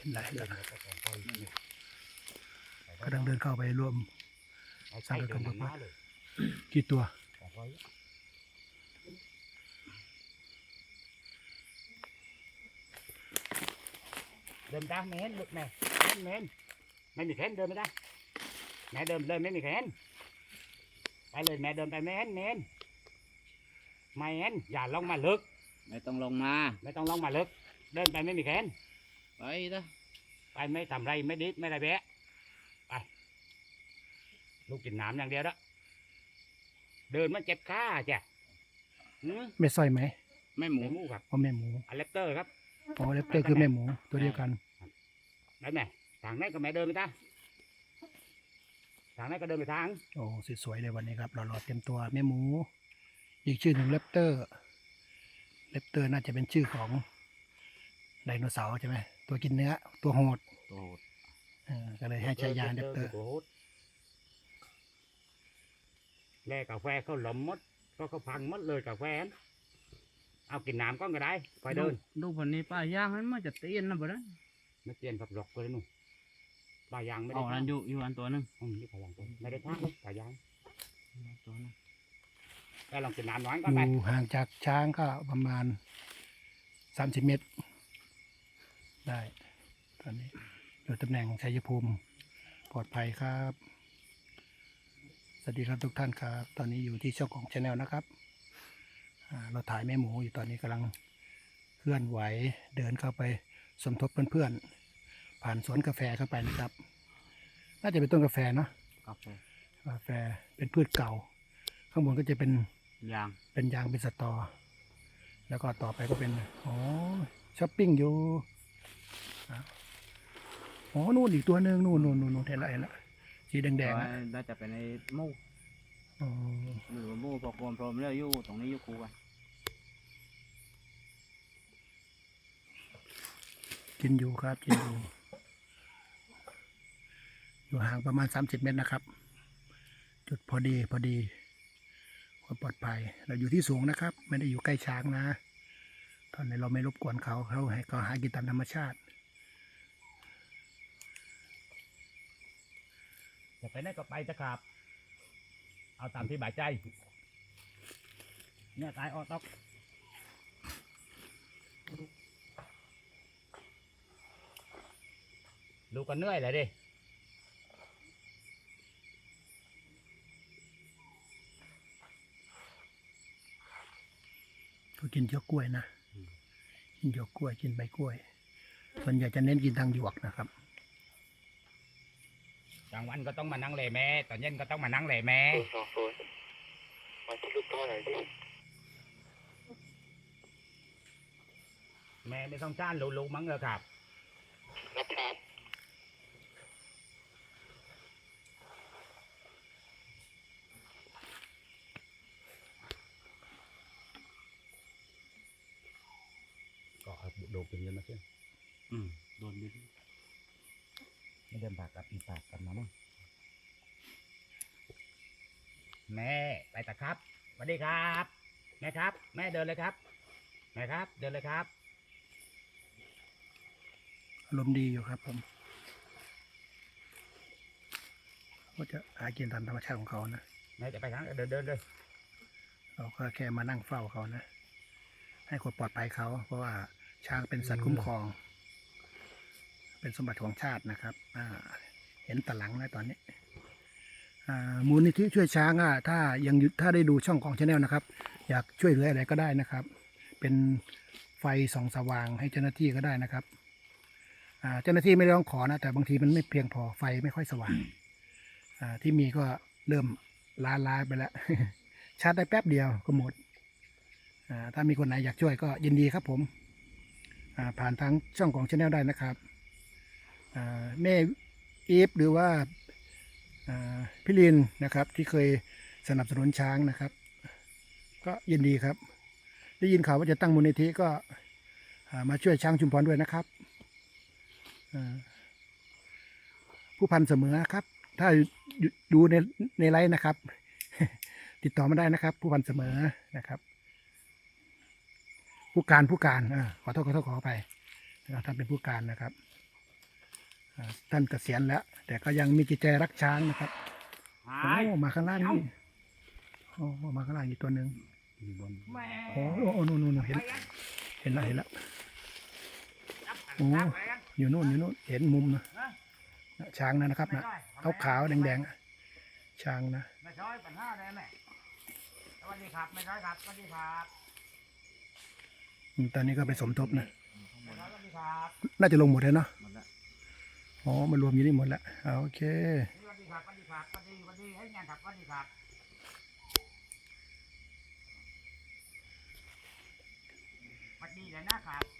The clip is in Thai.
เห็นไหลแล้วกำลังเดินเข้าไปร่วมสั่งกับกำลังวัดกี่ตัวเดินได้แม่นลูกแม่แม่นไม่มีแขนเดินไม่ได้แม่เดินเลยไม่มีแขนไปเลยแม่เดินไปแม่นแม่นไม่แม่นอย่าลงมาลึก ไม่ต้องลงมา ไม่ต้องลงมาลึก เดินไปไม่มีแขน ไปเถอะไปไม่ทำไรไม่ดิดไม่ได้แบะไป ลูกกินน้ำอย่างเดียวละเดินมันเจ็บขาจ้ะหืมแม่สร้อยไหมไม่หหมูมูครับอ๋อแม่หมูอเลปเตอร์ครับอ๋อเลปเตอร์คือแม่หมูตัวเดียวกันได้ไหมทางไหนก็แม่เดินไปตาทางไหนก็เดินไปทางโอ้สวยๆเลยวันนี้ครับเรารอเต็มตัวแม่หมู อีกชื่อหนึ่งเลปเตอร์เลปเตอร์น่าจะเป็นชื่อของไดโนเสาร์ใช่ไหม ตัวกินเนื้อ ตัวโหดโตดเออก็เลยให้ฉายาเลปเตอร์โโหแล่กาแฟเขาหลอมหมดก็เขาพังหมดเลยกาแฟนเอากินน้ำก้อนก็ได้ไปเดิน ดูผลนี้ป้าย่างนั้นมาจะเตียนนะบ่ได้ไม่เปลี่ยนผักหลอกเลยหนู่นปลายางไม่เอาได้นั้นอยู่อยู่อันตัวหนึงอืมนี่ปลายางตัวไม่ได้ท่าเลยปลายางตัวหนึงแล้ลองกินน้ำน้อยอก่อนไปยู่ห่างจากช้างก็ประมาณสามสิบเมตร ได้ ตอนนี้อยู่ตำแหน่งชัยภูมิปลอดภัยครับ สวัสดีครับทุกท่านครับ ตอนนี้อยู่ที่ช่องของชาแนลนะครับอ่าเราถ่ายแม่หมูอยู่ตอนนี้กำลังเคลื่อนไหวเดินเข้าไปสมทบเพื่อนๆ ผ่านสวนกาแฟเข้าไปนะครับ น่าจะเป็นต้นกาแฟเนาะกาแฟกาแฟเป็นพืชเก่า ข้างบนก็จะเป็นยางเป็นยางเป็นสตอ แล้วก็ต่อไปก็เป็นอ๋อช้อปปิ้งอยู่ อะอ๋อนู่นอีกตัวหนึ่งนู่นนู่นนู่นนู่นเห็นละเห็นละสีแดงๆอะน่าจะเป็นไอ้หมูอ๋อหรือว่าหมูพอความพร้อมแล้วอยู่ตรงนี้อยู่คู่กันกินอยู่ครับกินอยู่ อยู่ห่างประมาณสามสิบเมตรนะครับ จุดพอดีพอดีความปลอดภัย เราอยู่ที่สูงนะครับ ไม่ได้อยู่ใกล้ช้างนะ ตอนนี้เราไม่รบกวนเขาเขาให้เขาหากินตามธรรมชาติ จะ ไปไหนก็ไปจะขับ เอาตามที่บายใจ เนี่ยตายออตอกลูกก็เหนื่อยเลยดิก็กินเยอะกล้วยนะ กินเยอะกล้วย กินใบกล้วย ส่วนใหญ่จะเน้นกินทางหยวกนะครับ กลางวันก็ต้องมานั่งเหล่แม่ตอนเย็นก็ต้องมานั่งเหล่แม่สองศูนย์มาที่ลูกพ่อหน่อยดิแม่ไม่ต้องจ้านลูกๆมั้งเลยครับรับครับก็เอาดูกินกันมาเช่นอืมโดนดิน ไม่เดินปากกับอีปากกันมามั้งแม่ไปแต่ครับสวัสดีครับ แม่ครับ แม่เดินเลยครับ แม่ครับ เดินเลยครับอารมณ์ดีอยู่ครับผมก็จะหากินตามธรรมชาติของเขานะแม่จะไปทางเดินเดินเลยเราก็แค่มานั่งเฝ้าเขานะ ให้ความปลอดภัยเขา เพราะว่าช้างเป็นสัตว์คุ้มครอง เป็นสมบัติของชาตินะครับอ่าเห็นตะหลังนะตอนนี้มูลนิธิช่วยช้างถ้ายังถ้าได้ดูช่องของชาแนลนะครับ อยากช่วยเหลืออะไรก็ได้นะครับ เป็นไฟส่องสว่างให้เจ้าหน้าที่ก็ได้นะครับเจ้าหน้าที่ไม่ได้องขอนะแต่บางทีมันไม่เพียงพอไฟไม่ค่อยสว่างที่มีก็เริ่มล้าลาไปแล้วชาร์จได้แป๊บเดียวก็หมดถ้ามีคนไหนอยากช่วยก็ยินดีครับผมผ่านทางช่องของชาแนลได้นะครับ แม่อีฟหรือว่าพี่ลินนะครับที่เคยสนับสนุนช้างนะครับ ก็ยินดีครับ ได้ยินข่าวว่าจะตั้งมูลนิธิก็มาช่วยช้างชุมพรด้วยนะครับผู้พันเสมอครับ ถ้าดูในในไลฟ์นะครับ ติดต่อมาได้นะครับ ผู้พันเสมอนะครับ ผู้การผู้การอขอโทษขอโทษขอไปนะครับท่านเป็นผู้การนะครับ ท่านเกษียณแล้ว แต่ก็ยังมีจิตใจรักช้างนะครับหาโอ้ยมาข้างล่างนี่โอ้มาข้างล่างอีกตัวหนึ่งอยู่บนแม่โอ้โอ้โอ้นู่นนู่นเห็นไปยังเห็นแล้วเห็นแล้วจับโอ้จับไปยังอยู่นู่นอยู่นู่นเห็นมุมนะฮะช้างนะนะครับไม่นะได้ขาวขาวแดงแดงๆช้างนะไม่ช้อยปัญหาเลยแม่สวัสดีครับไม่ช้อยครับสวัสดีครับอืมตอนนี้ก็ไปสมทบนะไม่ช้อยสวัสดีครับน่าจะลงหมดเลยเนาะหมดละ อ๋อมารวมอยู่นี่หมดแล้วอ่าโอเควันดีครับวันดีครับวันดีวันดีให้งานครับวันดีครับวันดีแล้วนะครับ